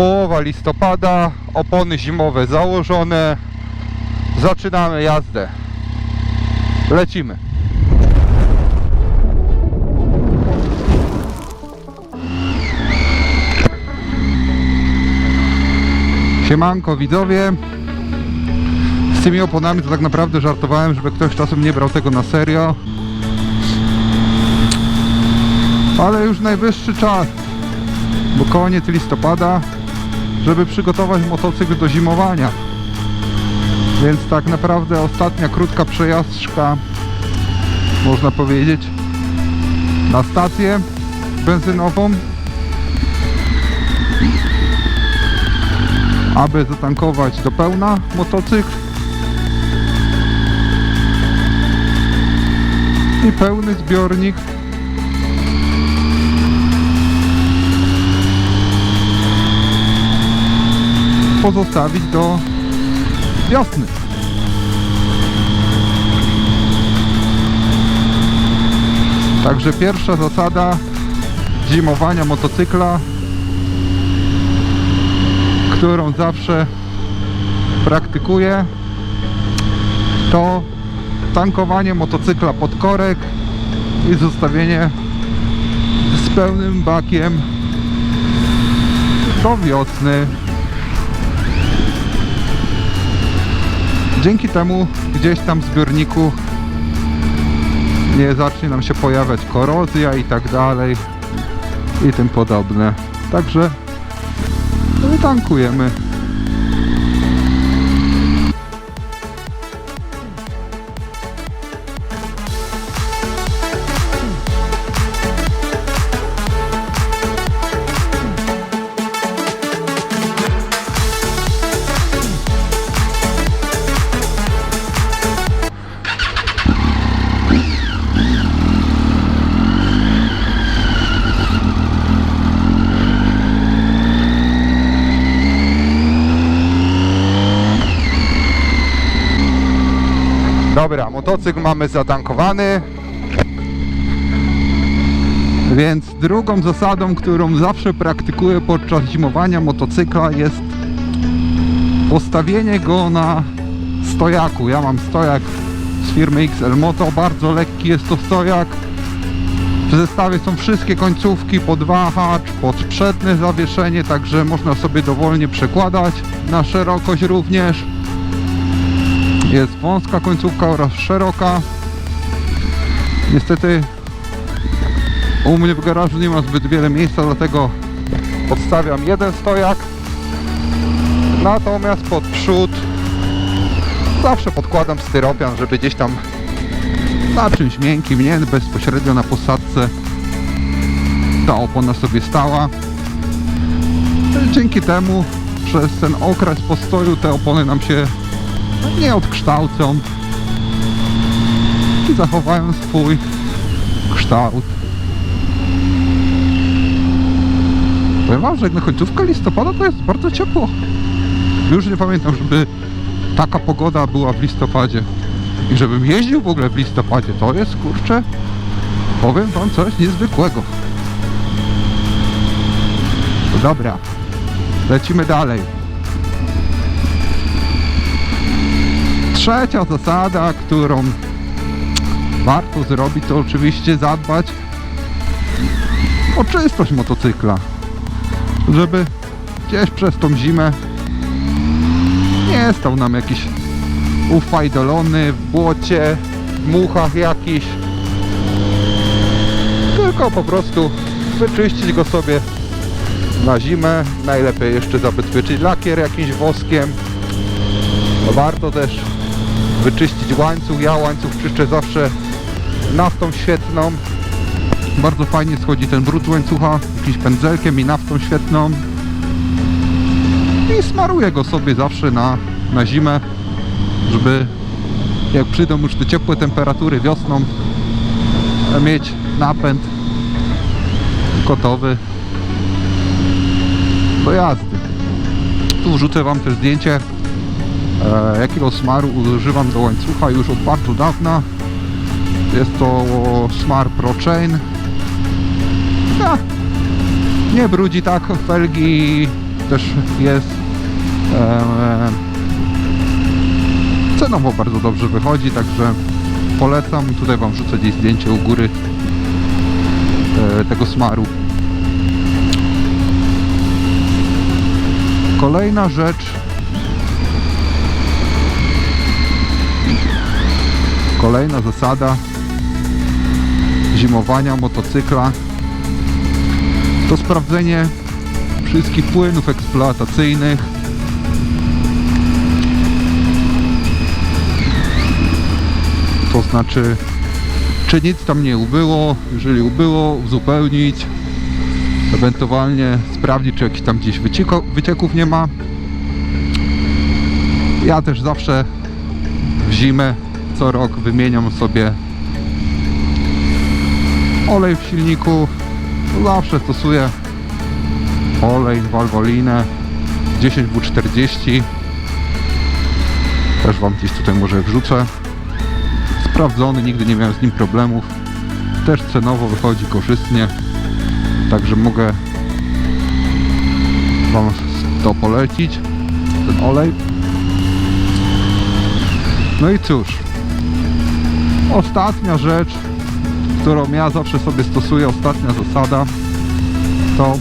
Połowa listopada, opony zimowe założone. Zaczynamy jazdę. Lecimy. Siemanko widzowie. Z tymi oponami to tak naprawdę żartowałem, żeby ktoś czasem nie brał tego na serio. Ale już najwyższy czas, bo koniec listopada, żeby przygotować motocykl do zimowania. Więc tak naprawdę ostatnia krótka przejażdżka, można powiedzieć, na stację benzynową, aby zatankować do pełna motocykl i pełny zbiornik pozostawić do wiosny. Także pierwsza zasada zimowania motocykla, którą zawsze praktykuję, to tankowanie motocykla pod korek i zostawienie z pełnym bakiem do wiosny. Dzięki temu gdzieś tam w zbiorniku nie zacznie nam się pojawiać korozja i tak dalej i tym podobne. Także tankujemy. Dobra, motocykl mamy zatankowany. Więc drugą zasadą, którą zawsze praktykuję podczas zimowania motocykla jest postawienie go na stojaku. Ja mam stojak z firmy XL Moto, bardzo lekki jest to stojak. W zestawie są wszystkie końcówki pod wahacz, pod przednie zawieszenie, także można sobie dowolnie przekładać na szerokość również. Jest wąska końcówka oraz szeroka. Niestety u mnie w garażu nie ma zbyt wiele miejsca, dlatego podstawiam jeden stojak. Natomiast pod przód zawsze podkładam styropian, żeby gdzieś tam na czymś miękkim, nie bezpośrednio na posadce ta opona sobie stała. Dzięki temu przez ten okres postoju te opony nam się nie odkształcą i zachowają swój kształt. Powiem wam, że jak na końcówkę listopada to jest bardzo ciepło. Już nie pamiętam, żeby taka pogoda była w listopadzie. I żebym jeździł w ogóle w listopadzie. To jest, kurczę, powiem wam coś niezwykłego. Dobra, lecimy dalej. Trzecia zasada, którą warto zrobić, to oczywiście zadbać o czystość motocykla. Żeby gdzieś przez tą zimę nie stał nam jakiś ufajdolony w błocie, w muchach jakiś. Tylko po prostu wyczyścić go sobie na zimę. Najlepiej jeszcze zabezpieczyć lakier jakimś woskiem. Warto też wyczyścić łańcuch. Ja łańcuch czyszczę zawsze naftą świetną. Bardzo fajnie schodzi ten brud łańcucha, jakimś pędzelkiem i naftą świetną. I smaruję go sobie zawsze na, na zimę, żeby jak przyjdą już te ciepłe temperatury wiosną, mieć napęd gotowy do jazdy. Tu wrzucę Wam też zdjęcie jakiego smaru używam do łańcucha już od bardzo dawna. Jest to Smar Pro Chain. Ja, nie brudzi tak felgi też jest. E, cenowo bardzo dobrze wychodzi, także polecam. Tutaj Wam wrzucę gdzieś zdjęcie u góry e, tego smaru. Kolejna rzecz. Kolejna zasada zimowania motocykla to sprawdzenie wszystkich płynów eksploatacyjnych. To znaczy, czy nic tam nie ubyło, jeżeli ubyło, uzupełnić, ewentualnie sprawdzić, czy jakichś tam gdzieś wycieków nie ma. Ja też zawsze w zimę co rok wymieniam sobie olej w silniku. Zawsze stosuję olej Valvoline 10W40 też Wam gdzieś tutaj może wrzucę. Sprawdzony, nigdy nie miałem z nim problemów. Też cenowo wychodzi korzystnie. Także mogę Wam to polecić ten olej. No i cóż ostatnia rzecz którą ja zawsze sobie stosuję, ostatnia zasada to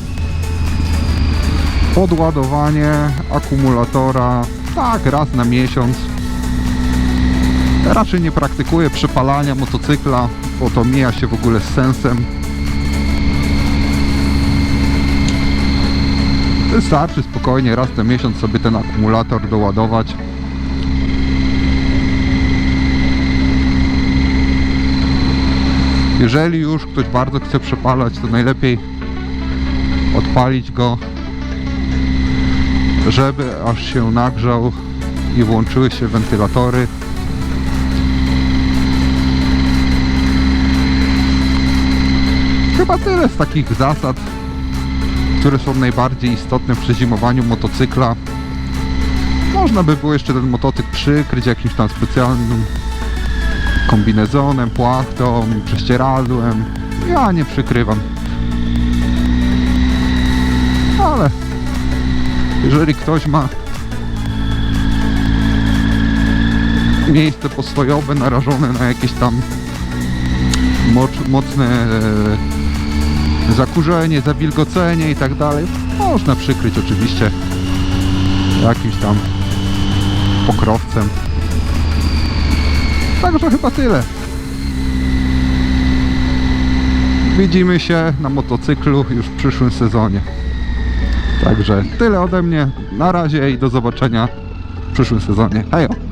podładowanie akumulatora tak raz na miesiąc. Raczej nie praktykuję przepalania motocykla bo to mija się w ogóle z sensem. Wystarczy spokojnie raz na miesiąc sobie ten akumulator doładować jeżeli już ktoś bardzo chce przepalać to najlepiej odpalić go żeby aż się nagrzał i włączyły się wentylatory. Chyba tyle z takich zasad, które są najbardziej istotne przy zimowaniu motocykla. Można by było jeszcze ten motocykl przykryć jakimś tam specjalnym kombinezonem, płachtą, prześcieradłem. Ja nie przykrywam. Ale jeżeli ktoś ma miejsce postojowe narażone na jakieś tam moc, mocne e, zakurzenie, zawilgocenie i tak dalej, można przykryć oczywiście jakimś tam pokrowcem. Także chyba tyle. Widzimy się na motocyklu już w przyszłym sezonie. Także tyle ode mnie. Na razie i do zobaczenia w przyszłym sezonie. Hejo!